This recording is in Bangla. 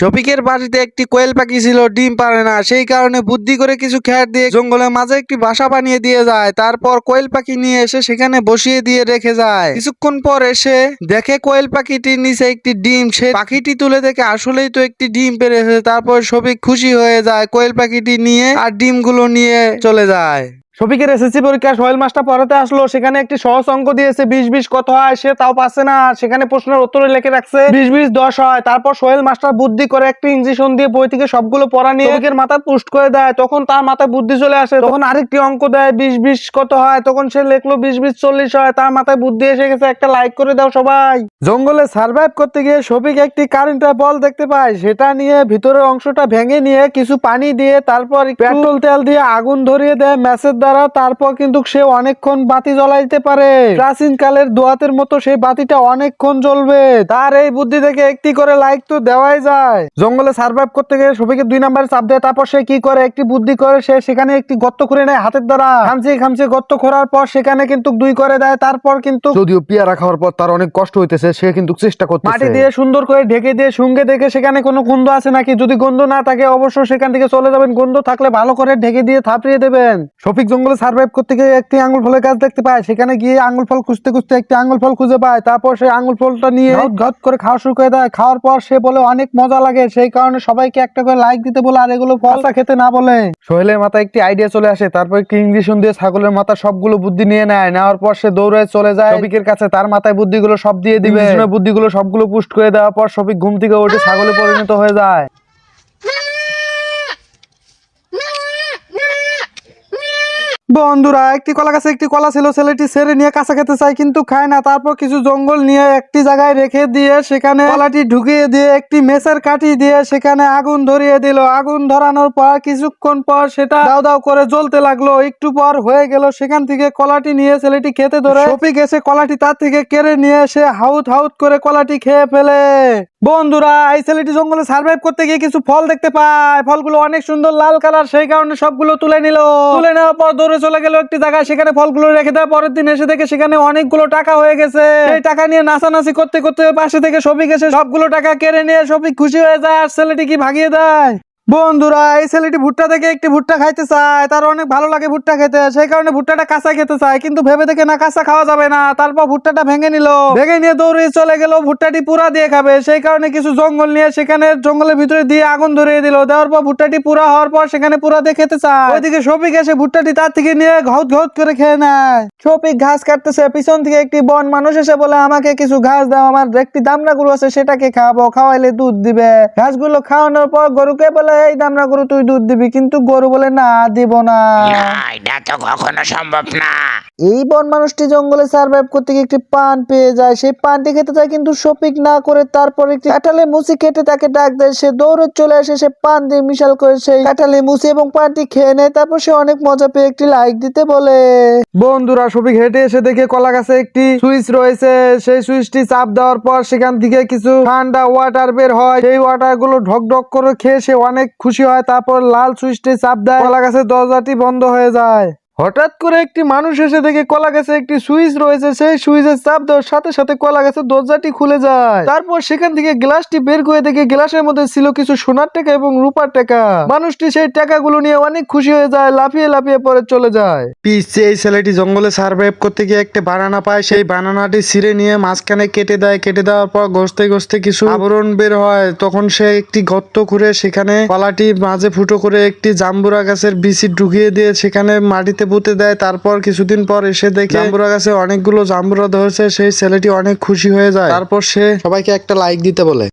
শফিকের বাড়িতে একটি কোয়েল পাখি ছিল, ডিম পারে না। সেই কারণে বুদ্ধি করে কিছু খ্যাট দিয়ে জঙ্গলের মাঝে একটি বাসা বানিয়ে দিয়ে যায়। তারপর কোয়েল পাখি নিয়ে এসে সেখানে বসিয়ে দিয়ে রেখে যায়। কিছুক্ষণ পর এসে দেখে কোয়েল পাখিটির নিচে একটি ডিম। সে পাখিটি তুলে দেখে আসলেই তো একটি ডিম পেরেছে। তারপর শফিক খুশি হয়ে যায় কোয়েল পাখিটি নিয়ে আর ডিমগুলো নিয়ে চলে যায়। শফিকের এসএসসি পরীক্ষা সোহেল মাস্টার পড়াতে আসলো সেখানে একটি সহজ অঙ্ক দিয়েছে বিশ বিশ কত হয় সে তাও পাচ্ছে না সেখানে প্রশ্নের উত্তরে লেখে রাখছে বিশ বিশ দশ হয় তারপর সোহেল মাস্টার বুদ্ধি করে একটি ইঞ্জেকশন দিয়ে বই থেকে সবগুলো পড়া নিয়ে শফিকের মাথায় পুষ্ট করে দেয় তখন তার মাথায় বুদ্ধি চলে আসে তখন আরেকটি অঙ্ক দেয় বিশ বিশ কত হয় তখন সে লিখলো বিশ বিশ চল্লিশ হয় তার মাথায় বুদ্ধি এসে গেছে একটা লাইক করে দাও সবাই। জঙ্গলে সার্ভাইভ করতে গিয়ে শফিক একটি কারেন্টের বল দেখতে পায় সেটা নিয়ে ভিতরের অংশটা ভেঙে নিয়ে কিছু পানি দিয়ে তারপর পেট্রোল তেল দিয়ে আগুন ধরিয়ে দেয় ম্যাচের দ্বারা তারপর কিন্তু সে অনেকক্ষণ বাতি জ্বলাইতে পারে। প্রাচীন কালের দোয়াতের মতো সেই বাতিটা অনেকক্ষণ জ্বলবে। তার এই বুদ্ধি থেকে একটি করে লাইক তো দেওয়াই যায়। জঙ্গলে সার্ভাইভ করতে গিয়ে শফিকের দুই নাম্বারে চাপ দেয়। তারপর সে কি করে? একটি বুদ্ধি করে সে সেখানে একটি গর্ত করে নেয় হাতের দ্বারা। খামচে খামচে গর্ত খোঁড়ার পর সেখানে কিন্তু দুই করে দেয়। তারপর কিন্তু যদিও পেয়ারা খাওয়ার পর তার অনেক কষ্ট হইতেছে সে কিন্তু চেষ্টা করতেছে। মাটি দিয়ে সুন্দর করে ঢেকে দিয়ে শুঙ্গে দেখে সেখানে কোনো গন্ধ আছে নাকি? যদি গন্ধ না থাকে অবশ্যই সেখান থেকে চলে যাবেন। গন্ধ থাকলে ভালো করে ঢেকে দিয়ে থাপড়িয়ে দেবেন। শফিক জঙ্গলে সার্ভাইভ করতে গিয়ে একটি আঙ্গুল ফলের গাছ দেখতে পায়। সেখানে গিয়ে আঙুল ফল খুঁজতে খুঁজতে একটি আঙুল ফল খুঁজে পায়। তারপর সেই আঙুল ফলটা নিয়ে ঘট করে খাওয়া শুরু করে দেয়। খাওয়ার পর সে বলে অনেক মজা লাগে। সেই কারণে সবাইকে একটা করে লাইক দিতে বলে আর এগুলো ফলটা খেতে না বলে। সোহেলের মাথায় একটি আইডিয়া চলে আসে। তারপর একটি ইঞ্জেকশন দিয়ে ছাগলের মাথা সবগুলো বুদ্ধি নিয়ে নেয়। নেওয়ার পর সে দৌড়ে চলে যায়। শফিকের কাছে তার মাথায় বুদ্ধিগুলো সব দিয়ে দিবে। বুদ্ধিগুলো সবগুলো পুষ্ট করে দেওয়ার পর শফিক ঘুম থেকে উঠে ছাগলে পরিণত হয়ে যায়। বন্ধুরা, একটি কলা গাছে একটি কলা ছিল, ছেলেটি ছেড়ে নিয়ে কাঁচা খেতে চায়, কিন্তু খায় না। তারপর কিছু জঙ্গল নিয়ে একটি জায়গায় রেখে দিয়ে সেখানে কলাটি ঢুকিয়ে দিয়ে একটি মেসের কাঠি দিয়ে সেখানে আগুন ধরিয়ে দিল। আগুন ধরানোর পর কিছুক্ষণ পর সেটা দাও দাও করে জ্বলতে লাগল। একটু পর হয়ে গেল সেখান থেকে কলাটি নিয়ে ছেলেটি খেতে ধরে। শফিক এসে কলাটি তার থেকে কেড়ে নিয়ে সে হাউত হাউত করে কলাটি খেয়ে ফেলে। বন্ধুরা, এই ছেলেটি জঙ্গলে সার্ভাইভ করতে গিয়ে কিছু ফল দেখতে পায়। ফলগুলো অনেক সুন্দর লাল কালার সেই কারণে সবগুলো তুলে নিল। তুলে নেওয়ার পর দৌড়ে চলে গেল একটি জায়গায়, সেখানে ফলগুলো রেখে দেয় পরের দিন এসে দেখে সেখানে অনেকগুলো টাকা হয়ে গেছে। এই টাকা নিয়ে নাচানাচি করতে করতে পাশে থেকে শফিক এসে সবগুলো টাকা কেড়ে নিয়ে সবই খুশি হয়ে যায়, আর ছেলেটি কি ভাগিয়ে দেয়? বন্ধুরা, এই ছেলেটি ভুট্টা থেকে একটি ভুট্টা খাইতে চায়। তার অনেক ভালো লাগে ভুট্টা খেতে। সেই কারণে ভুট্টাটা কাঁচা খেতে চায়। কিন্তু ভেবে দেখে না, কাঁচা খাওয়া যাবে না। তারপর ভুট্টাটা ভেঙে নিল। ভেঙে নিয়ে দৌড়ে চলে গেল। ভুট্টাটি পুরা দিয়ে খাবে। সেই কারণে কিছু জঙ্গল নিয়ে সেখানে জঙ্গলের ভিতরে দিয়ে আগুন ধরিয়ে দিল। দেওয়ার পর ভুট্টাটি পুরা হওয়ার পর সেখানে পুরা দিয়ে খেতে চায়। ওইদিকে শফিক এসে ভুট্টাটি তার থেকে নিয়ে ঘাউত ঘাউত করে খেয়ে নেয়। শফিক ঘাস কাটতেছে। পিছন থেকে একটি বন মানুষ এসে বলে, আমাকে কিছু ঘাস দাও। আমার একটি দামড়া গরু আছে, সেটাকে খাওয়াবো। খাওয়াইলে দুধ দিবে। ঘাসগুলো খাওয়ানোর পর গরুকে বলে এই দামড়া গরু তুই দুধ দিবি কিন্তু গরু বলে না দিব না। এটা তো কখনো সম্ভব না। এই বন মানুষটি জঙ্গলে সার্ভাইভ করতে গিয়ে একটি পান পেয়ে যায়। সেই পানটি খেতে চায় কিন্তু শপিক না করে তারপর একটি কাঁঠালে মুসি কেটে তাকে ডাক দেয়। সে দৌড়ে চলে আসে সে পান দিয়ে মিশাল করে সেই কাঁঠালে মুসি এবং পানটি খেয়ে নেয়। তারপর সে অনেক মজা পেয়ে একটি লাইক দিতে বলে। বন্ধুরা শপিক হেঁটে এসে দেখে কলা গাছে একটি সুইচ রয়েছে। সেই সুইচটি চাপ দেওয়ার পর সেখান থেকে কিছু ঠান্ডা ওয়াটার বের হয়। সেই ওয়াটারগুলো ঢক ঢক করে খেয়ে সে অনেক খুশি হয় তারপর লাল সুইচটি চাপ দেয়। কলা গাছের দরজাটি বন্ধ হয়ে যায়। হঠাৎ করে একটি মানুষ এসে দেখে কলা গাছে একটি সুইচ রয়েছে, সেই সুইচের চাপ দেওয়ার সাথে সাথে কলা গাছের দরজাটি খুলে যায়। তারপর সেখান থেকে গ্লাসটি বের করে দেখে গ্লাসের মধ্যে ছিল কিছু সোনার টাকা এবং রূপার টাকা। মানুষটি সেই টাকাগুলো নিয়ে অনেক খুশি হয়ে যায়, লাফিয়ে লাফিয়ে পরে চলে যায়। পিছে এই ছেলেটি জঙ্গলে সার্ভাইভ করতে গিয়ে একটা বানানা পায়, সেই বানানাটি ছিঁড়ে নিয়ে মাঝখানে কেটে দেয়। কেটে দেওয়ার পর ঘষতে ঘষতে কিছু আবরণ বের হয়। তখন সে একটি গর্ত খুঁড়ে সেখানে কলাটি মাঝে ফুটো করে একটি জাম্বুরা গাছের বিচি ঢুকিয়ে দিয়ে সেখানে মাটিতে পুঁতে দেয় তারপর কিছুদিন পর এসে দেখে জাম্বুরা গাছে অনেকগুলো জাম্বুরা ধরেছে সেই ছেলেটি অনেক খুশি হয়ে যায়। তারপর সে সবাইকে একটা লাইক দিতে বলে।